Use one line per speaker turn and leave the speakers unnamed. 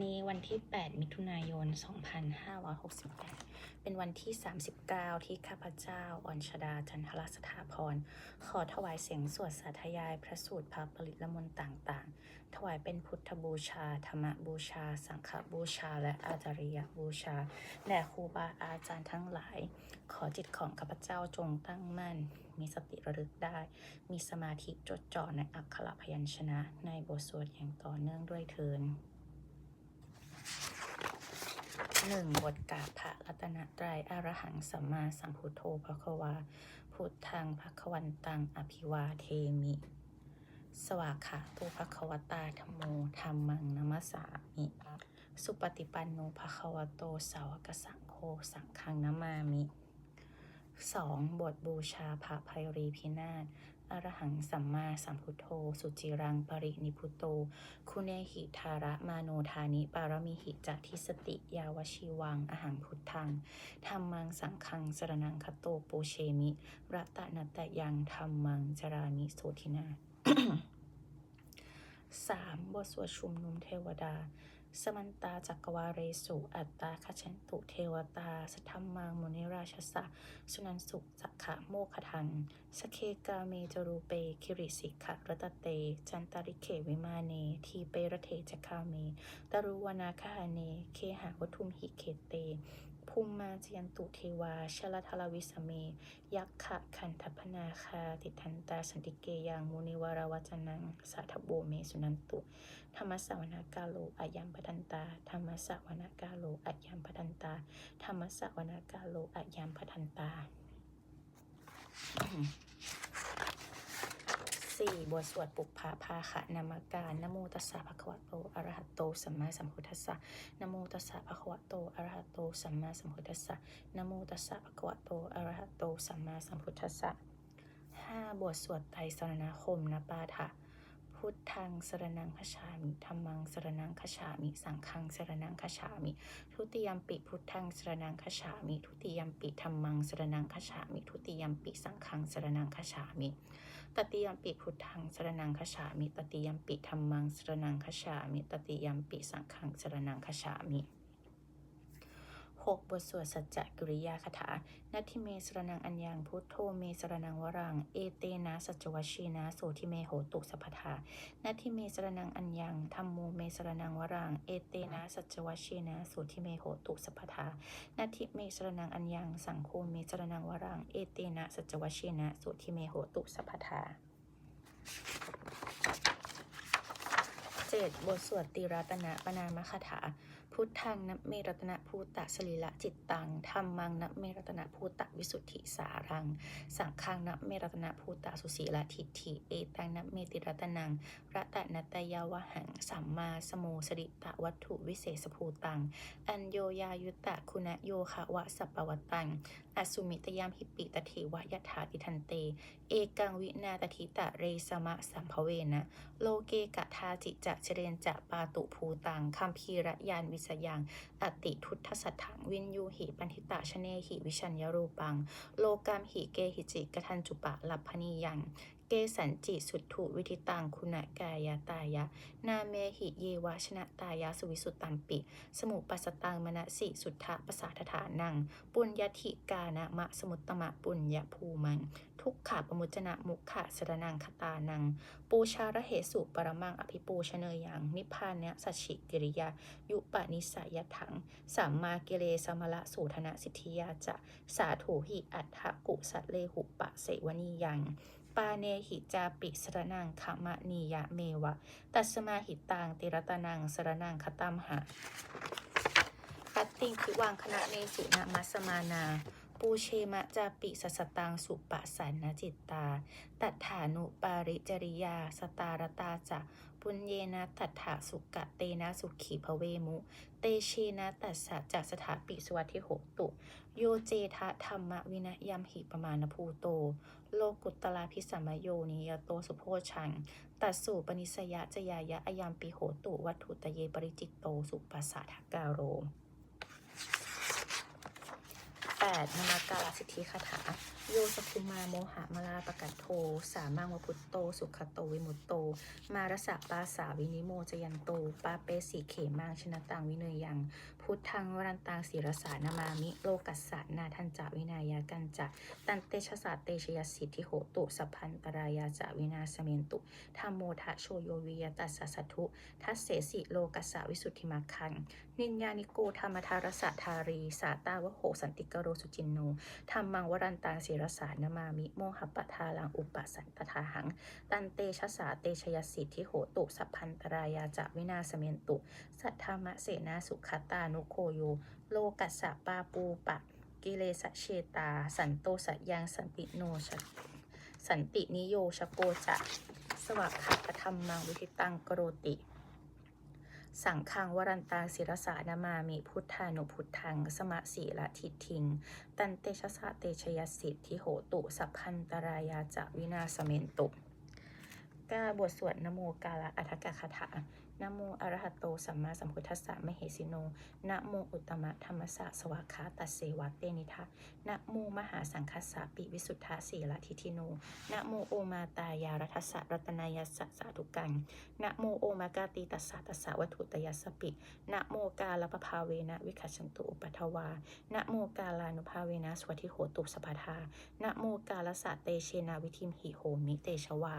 นี้วันที่ 8 มิถุนายน 2568 เป็นวันที่ 39 ที่ข้าพเจ้าอ่อนชดาจันทรสถาพร ขอถวายเสียงสวดสาธยายพระสูตรพระปริตละมนต์ต่างๆ ถวายเป็นพุทธบูชา ธรรมบูชา สังฆบูชา และอาจาริยบูชา แด่ครูบาอาจารย์ทั้งหลาย ขอจิตของข้าพเจ้าจงตั้งมั่น มีสติระลึกได้ มีสมาธิจดจ่อในอักขระพยัญชนะ ในบทสวดอย่างต่อเนื่องด้วยเทิน หนึ่งบทกาพระรัตนตรัยอรหังสัมมาสัมพุทโธภควาพุทธังภควันตังอภิวาเทมิ สวากขาตุภควตาธโมธรรมังนัมสามิสุปฏิปันโนภควโตสาวกสังโฆสังฆังนามามิสองบทบูชาพระภัยรีพินาศ อรหังสัมมาสัมพุทโธ สุจิรังปรินิพุโต คุเนหิทาระมาโนธานิ ปารมิหิจัทิสติ ยาวชีวัง อหังพุทธังธรรมังสังคังสรนังคโตปูเชมิ รัตนตะยังธรรมังจรามิโสทินาสามบทสวดชุมนุมเทวดา สมันตาจักรวาเรสุอัตตาคชันตุเทวตาสัทธรรมังมุนิราชสะสุนันสุสักขะโมคทังสเคกาเมจรูเปคิริสิขะรตเต จันตาริเขวิมาเน ทีเประเทจคาเมตรุวนาคาเน เคหาวัทุมหิเขเตภูมิมาจยันตุเทวาชลทลวิสเม ยักขะขันธพนาคา ติทันตาสันติเกยังมุนิวารวัจนังสาทโบเมสุนันตุ ธรรมสวนากาโลอายัมปทันตา ธรรมสวนากาโลอายัมปทันตา ธรรมสวนากาโลอายัมปทันตา สี่บทสวดปุพพาภาคะนามาการนโมตัสสะภะคะวะโตอะระหะโตสัมมาสัมพุทธัสสะนโมตัสสะภะคะวะโตอะระหะโตสัมมาสัมพุทธัสสะนโมตัสสะภะคะวะโตอะระหะโตสัมมาสัมพุทธัสสะห้าบทสวดไตรสรณคมนปาฐะ พุทธังสรนังคฉามิธรรมังสรนังคฉามิ สังฆังสรนังคฉามิ ทุติยมปิพุทธังสรนังคฉามิ ทุติยมปิธรรมังสรนังคฉามิ ทุติยมปิสังฆังสรนังคฉามิ ตติยมปิพุทธังสรนังคฉามิ ตติยมปิธรรมังสรนังคฉามิ ตติยมปิสังฆังสรนังคฉามิ หกบทสวดสัจจกิริยาคาถา นัติเมสรนังอัญญังพุทโธเมสรนังวรัง เอเตนะสัจจวชีนะโสทิเมโหตุสัพพทา นัติเมสรนังอัญญังธรรมโมเมสรนังวรัง เอเตนะสัจจวชีนะโสทิเมโหตุสัพพทา นัติเมสรนังอัญญังสังโฆเมสรนังวรัง เอเตนะสัจจวชีนะโสทิเมโหตุสัพพทาเจ็ดบทสวดติรัตนะปนามคาถา พุทธังนัเมรัตนะภูตะสลิละจิตตังธรรมังนัเมรัตนะภูตะวิสุทธิสารัง สังฆังนัเมรัตนะภูตะสุสีละทิฏฐิเอตังนัเมติรัตนังรัตนตยาวหังสัมมาสโมสริตะวัตถุวิเศษภูตัง อัญโยยายุตตะคุณโยคะวะสัปปวัตตัง อสุมิตยามหิปิตเทวะยถาติทันเต เอกังวินาตทิตะเรสมะสัมภเวนะ โลเกกะทาจิจะเจเรนจะปาตุภูตังคัมพีระยานวิสยังอติทุตทสัทถังวินยูหิปันทิตาชเนหิวิชัญญรูปัง โลกามหิเกหิจิกทันจุปะลัพพนียัง เกสันจิสุทธุวิธิตังคุณกายตายะ นาเมหิเยวชนะตายาสุวิสุตตัมปิ สมุปัสตังมณสิสุทธะปสาทฐานัง ปุญญทิกานะมะสมุตตมะปุญญภูมัง ทุกขาปมุจนะมุขะสรนังคตานัง ปูชาระเหสุปรมังอภิปูชเนยังนิพพานเนสัชิกิริยา ยุปนิสัยถังสัมมากิเลสมละสูธนะสิทธิยาจะ สาถูหิอัฏฐกุสัตเลหุปะเสวนียัง ปาเนหิจาปิสรนังขมะนียะเมวะ ตัสมาหิตังติรตนังสรนังคตัมหะปัตติงคิวังคณะเนสุนามัสมานา ปูเชมะจาปิสสตังสุปะสันนจิตตา ตัฏฐานุปาริจริยา สตารตาจะปุญเยนะตัฏฐาสุกะเตนะสุขีภเวมุ เตเชนะตัสสะจากสถาปิสวัติโหตุ โยเจทะธรรมวินยมหิปมาณภูโต โลกุตตลาพิสัมโยนิยโตสุโพชัง ตัดสู่ปนิสยะจยายะอายามปิโหตุ วัตถุตะเยปริจิตโตสุปัสสะทกาโร 8นามากาสิทธิคาถา โยสคุมาโมหะมาลาปะกัตโท สามังวพุตโต สุขโตวิมุตโต มารสะปาสาวินิโมจยันโต ปาเปสีเขมังชนะตังวิเนยยัง พุทธังวรันตังศิรสานามามิ โลกัสสะนาทันจาวินายากันจะตันเตชะสาเตชยสิทธิโหตุสัพพันตรายาจาวินาสเมนตุธรรมโมทะโชโยวิยตัสสะสัทุทัสเสสิโลกัสสะวิสุทธิมัคคังนินญานิโกธรรมทารสะทารี สาตาวโหสันติกโรสุจินโนธรรมังวรันตังศิรสานามามิโมหปทาลังอุปสันตทาหัง ตันเตชะสาเตชยสิทธิโหตุสัพพันตรายาจาวินาสเมนตุ สัทธามะเสนาสุขตานุโคโย โลกัสสะปาปูปะ กิเลสเชตา สันโตสะยังสันติโนชะสันตินิโยชโปจะสวัคขะธรรมังวิทิตังกโรติ สังฆังวรันตังศิรสานามามิพุทธานุพุทธัง สมะสีละทิทิง ตันเตชะสะเตชยสิทธิโหตุ สัพพันตรายาจะวินาสเมนตุกาบทสวดนโมกาละอัฏฐกคาถา นะโมอระหะโตสัมมาสัมพุทธัสสะมเหสิโน นะโมอุตตมะธรรมสะสวากขาตัสเสวะเตนิทะนะโมมหาสังคัสสะปิวิสุทธาสีละทิทิโน นะโมโอมาตายารัทสะรัตนายสสะสาธุกัง นะโมโอมากาติตัสสะตัสสะวัตถุตยัสปิ นะโมกาลปภาเวนะวิคัชันตุอุปัทวา นะโมกาลานุภาเวนะสวัติโหตุสปทานะโมกาลสะเตเชนาวิธิมหิโหมิเตชวา